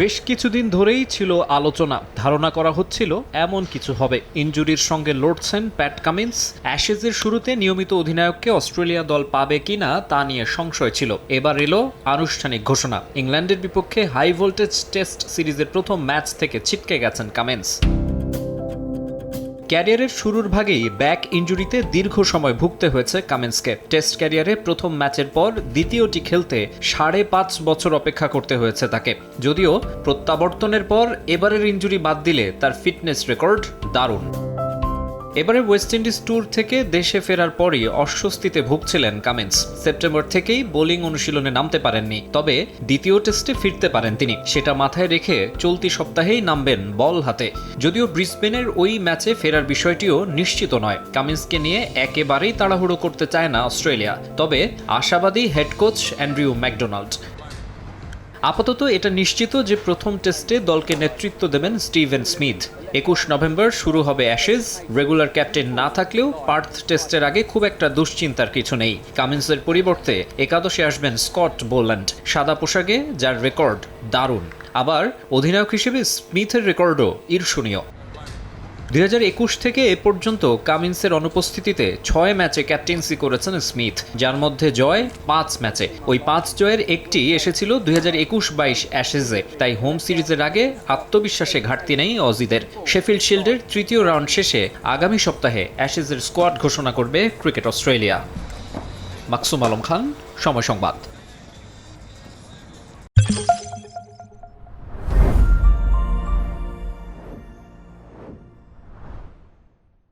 বেশ কিছুদিন ধরেই ছিল আলোচনা। ধারণা করা হচ্ছিল, এমন কিছু হবে। ইঞ্জুরির সঙ্গে লড়ছেন প্যাট কামিন্স। অ্যাশেজের শুরুতে নিয়মিত অধিনায়ককে অস্ট্রেলিয়া দল পাবে কিনা তা নিয়ে সংশয় ছিল। এবার এলো আনুষ্ঠানিক ঘোষণা। ইংল্যান্ডের বিপক্ষে হাই ভোল্টেজ টেস্ট সিরিজের প্রথম ম্যাচ থেকে ছিটকে গেছেন কামিন্স। ক্যারিয়ারের শুরুর ভাগেই ব্যাক ইঞ্জুরিতে দীর্ঘ সময় ভুগতে হয়েছে কামেন্সকে। টেস্ট ক্যারিয়ারে প্রথম ম্যাচের পর দ্বিতীয়টি খেলতে সাড়ে পাঁচ বছর অপেক্ষা করতে হয়েছে তাকে। যদিও প্রত্যাবর্তনের পর এবারের ইঞ্জুরি বাদ দিলে তার ফিটনেস রেকর্ড দারুণ। এবারে ওয়েস্ট ইন্ডিজ ট্যুর থেকে দেশে ফেরার পরই অস্বস্তিতে ভুগছিলেন কামিন্স। সেপ্টেম্বর থেকেই বোলিং অনুশীলনে নামতে পারেননি, তবে দ্বিতীয় টেস্টে ফিরতে পারেন তিনি। সেটা মাথায় রেখে চলতি সপ্তাহেই নামবেন বল হাতে। যদিও ব্রিসবেনের ওই ম্যাচে ফেরার বিষয়টিও নিশ্চিত নয়। কামিন্সকে নিয়ে একেবারেই তাড়াহুড়ো করতে চায় না অস্ট্রেলিয়া, তবে আশাবাদী হেড কোচ অ্যান্ড্রিউ ম্যাকডোনাল্ড। আপাতত এটা নিশ্চিত যে প্রথম টেস্টে দলকে নেতৃত্ব দেবেন স্টিভেন স্মিথ। একুশ নভেম্বর শুরু হবে অ্যাশেজ। রেগুলার ক্যাপ্টেন না থাকলেও পার্থ টেস্টের আগে খুব একটা দুশ্চিন্তার কিছু নেই। কামিন্সের পরিবর্তে একাদশে আসবেন স্কট বোল্যান্ড, সাদা পোশাকে, যার রেকর্ড দারুণ। আবার অধিনায়ক হিসেবে স্মিথের রেকর্ডও ঈর্ষণীয়। দুই হাজার একুশ থেকে এ পর্যন্ত কামিন্সের অনুপস্থিতিতে ছয় ম্যাচে ক্যাপ্টেন্সি করেছেন স্মিথ, যার মধ্যে জয় পাঁচ ম্যাচে। ওই পাঁচ জয়ের একটি এসেছিল দুই হাজার একুশ বাইশ অ্যাশেজে, তাই হোম সিরিজের আগে আত্মবিশ্বাসে ঘাটতি নেই অজিদের। শেফিল্ড শিল্ডের তৃতীয় রাউন্ড শেষে আগামী সপ্তাহে অ্যাশেজের স্কোয়াড ঘোষণা করবে ক্রিকেট অস্ট্রেলিয়া। মাকসুম আলম খান, সময় সংবাদ।